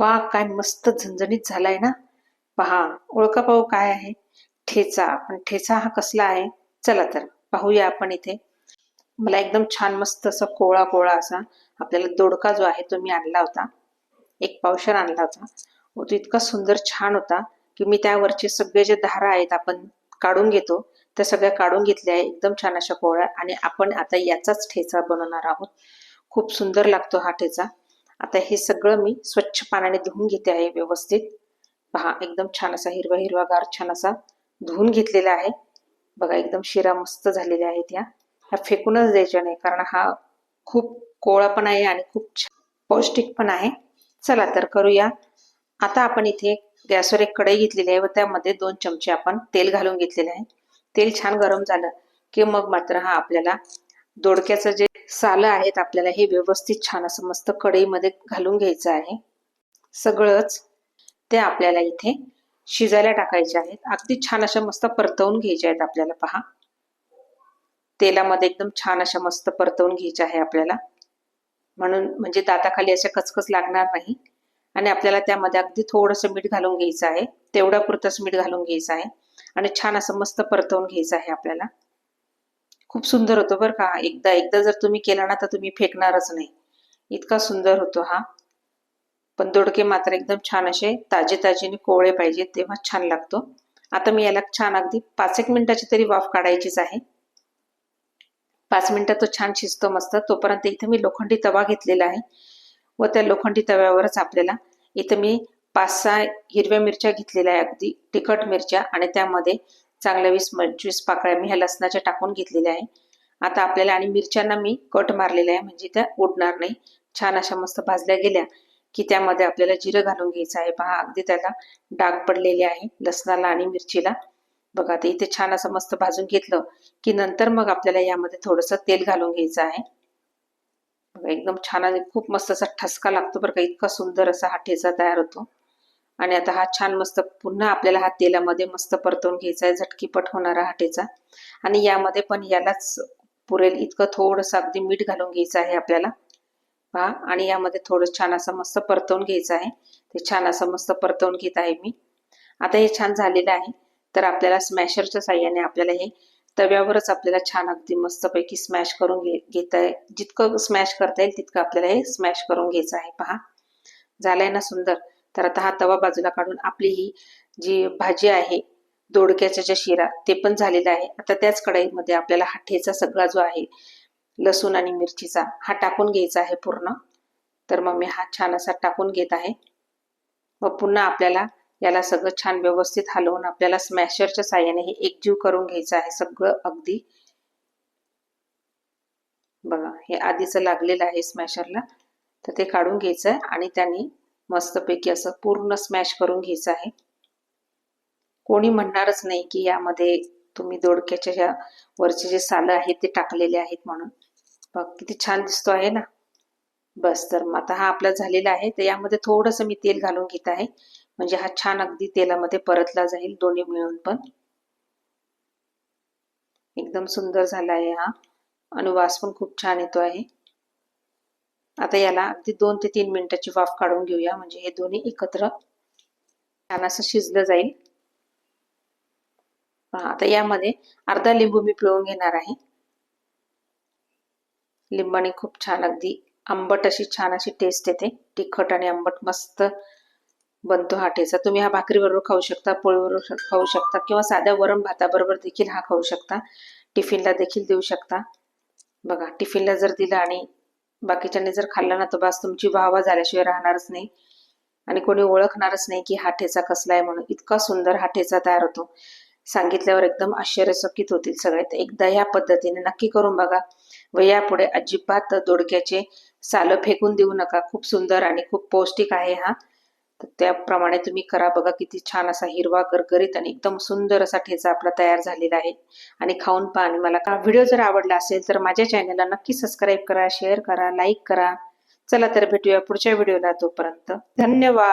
वा काय मस्त झणझणीत झालाय ना? पहा ओळखा पाहू काय आहे? ठेचा पण ठेचा हा कसला आहे? चला तर पाहूया आपण इथे. मला एकदम छान मस्त असा कोळा कोळा असा आपल्याला दोडका जो आहे तो मी आणला होता. एक पावशर आणला होता. तो इतका सुंदर छान होता की मी त्यावरचे सगळे जे धारा आहेत आपण काढून घेतो त्या सगळ्या काढून घेतल्या आहे. एकदम छान अशा कोळ्या आणि आपण आता याचाच ठेचा बनवणार आहोत. खूप सुंदर लागतो हा ठेचा. आता हे सगळं मी स्वच्छ पाण्याने धुवून घेते आहे व्यवस्थित. पहा एकदम छान असा हिरवा हिरवा गार छान असा धुवून घेतलेला आहे. बघा एकदम शिरा मस्त झालेल्या आहेत या. ह्या फेकूनच द्यायच्या नाही कारण हा खूप कोळा पण आहे आणि खूप पौष्टिक पण आहे. चला तर करूया. आता आपण इथे गॅसवर एक कढई घेतलेली आहे व त्यामध्ये दोन चमचे आपण तेल घालून घेतलेले आहे. तेल छान गरम झालं की मग मात्र हा आपल्याला दोडक्याचं जे सालं आहेत आपल्याला हे व्यवस्थित छान असं मस्त कढईमध्ये घालून घ्यायचं आहे. सगळंच ते आपल्याला इथे शिजायला टाकायचे आहेत. अगदी छान अशा मस्त परतवून घ्यायच्या आहेत आपल्याला पहा. तेलामध्ये एकदम छान अशा मस्त परतवून घ्यायच्या आहे आपल्याला. म्हणून म्हणजे दाताखाली अशा कचकच लागणार नाही. आणि आपल्याला त्यामध्ये अगदी थोडंसं मीठ घालून घ्यायचं आहे. तेवढ्या पुरतंच मीठ घालून घ्यायचं आहे. आणि छान असं मस्त परतवून घ्यायचं आहे आपल्याला. खूप सुंदर होतो बरं का. एकदा एकदा जर तुम्ही केला ना तर तुम्ही फेकणारच नाही. इतका सुंदर होतो हा. पण दोडके मात्र एकदम छान असे ताजे ताजेने कोवळे पाहिजे तेव्हा छान लागतो. आता मी याला छान अगदी पाच एक मिनिटाची तरी वाफ काढायचीच आहे. पाच मिनिटात तो छान शिजतो मस्त. तोपर्यंत इथे मी लोखंडी तवा घेतलेला आहे. व त्या लोखंडी तव्यावरच आपल्याला इथं मी पाच सहा हिरव्या मिरच्या घेतलेल्या आहे अगदी तिखट मिरच्या. आणि त्यामध्ये चांगल्या वीस पंचवीस पाकळ्या मी ह्या लसणाच्या टाकून घेतलेल्या आहे. आता आपल्याला आणि मिरच्यांना मी कट मारलेल्या आहे म्हणजे त्या उडणार नाही. छान अशा मस्त भाजल्या गेल्या की त्यामध्ये आपल्याला जिरं घालून घ्यायचं आहे. पहा अगदी त्याला डाग पडलेले आहे लसणाला आणि मिरचीला. बघा ते इथे छान असं मस्त भाजून घेतलं की नंतर मग आपल्याला यामध्ये थोडंसं तेल घालून घ्यायचं आहे. बघा एकदम छान आणि खूप मस्त असा ठसका लागतो बरं का इतका सुंदर असा हा ठेचा तयार होतो. आणि आता हा छान मस्त पुन्हा आपल्याला हा तेलामध्ये मस्त परतवून घ्यायचा आहे झटकीपट होणारा हाटेचा आणि यामध्ये पण यालाच पुरेल इतकं थोडंसं अगदी मीठ घालून घ्यायचं आहे आपल्याला. पहा आणि यामध्ये थोडं छान असं मस्त परतवून घ्यायचं आहे. ते छान असं मस्त परतवून घेत आहे मी. आता हे छान झालेलं आहे. तर आपल्याला स्मॅशरच्या साह्याने आपल्याला हे तव्यावरच आपल्याला छान अगदी मस्तपैकी स्मॅश करून घे घेता जितकं स्मॅश करता येईल तितकं आपल्याला हे स्मॅश करून घ्यायचं आहे. पहा झालंय ना सुंदर. तर आता हा तवा बाजूला काढून आपली ही जी भाजी आहे दोडक्याच्या ज्या शिरा ते पण झालेला आहे. आता त्याच कढईमध्ये आपल्याला हा ठेचा सगळा जो आहे लसूण आणि मिरचीचा हा टाकून घ्यायचा आहे पूर्ण. तर मग मी हा छान असा टाकून घेत आहे. व पुन्हा आपल्याला याला सगळं छान व्यवस्थित हलवून आपल्याला स्मॅशरच्या साह्याने हे एकजीव करून घ्यायचं आहे सगळं अगदी. बघा हे आधीच लागलेलं आहे स्मॅशरला. तर ते काढून घ्यायचं आहे आणि त्यांनी मस्तपैकी असं पूर्ण स्मॅश करून घ्यायचं आहे. कोणी म्हणणारच नाही की यामध्ये तुम्ही दोडक्याच्या ह्या वरचे जे सालं आहेत ते टाकलेले आहेत म्हणून. बघ किती छान दिसतो आहे ना? बस तर मग आता हा आपला झालेला आहे. तर यामध्ये थोडस मी तेल घालून घेत आहे. म्हणजे हा छान अगदी तेलामध्ये परतला जाईल दोन्ही मिळून पण. एकदम सुंदर झाला आहे हा. आणि वास पण खूप छान येतो आहे. आता याला अगदी दोन ते तीन मिनिटाची वाफ काढून घेऊया. म्हणजे हे दोन्ही एकत्र छान असं शिजलं जाईल. आता यामध्ये अर्धा लिंबू मी पिळून घेणार आहे. लिंबाने खूप छान अगदी आंबट अशी छान अशी टेस्ट येते. तिखट आणि आंबट मस्त बनतो हा ठेचा तुम्ही हा भाकरीबरोबर खाऊ शकता पोळीबरोबर खाऊ शकता किंवा साध्या वरण भाताबरोबर देखील हा खाऊ शकता. टिफिनला देखील देऊ शकता. बघा टिफिनला जर दिला आणि बाकीच्यांनी जर खाल्ला ना तर बस तुमची वाहवा झाल्याशिवाय राहणारच नाही. आणि कोणी ओळखणारच नाही की हा ठेचा कसला आहे म्हणून. इतका सुंदर हा ठेचा तयार होतो. सांगितल्यावर एकदम आश्चर्यचकित होतील सगळे तर एकदा या पद्धतीने नक्की करून बघा. व यापुढे अजिबात दोडक्याचे सालं फेकून देऊ नका. खूप सुंदर आणि खूप पौष्टिक आहे हा. तर त्याप्रमाणे तुम्ही करा. बघा किती छान असा हिरवा गरगरीत आणि एकदम सुंदर असा ठेचा आपला तयार झालेला आहे. आणि खाऊन पहा. आणि मला का व्हिडिओ जर आवडला असेल तर माझ्या चॅनलला नक्की सबस्क्राईब करा शेअर करा लाईक करा. चला तर भेटूया पुढच्या व्हिडिओला तोपर्यंत. धन्यवाद.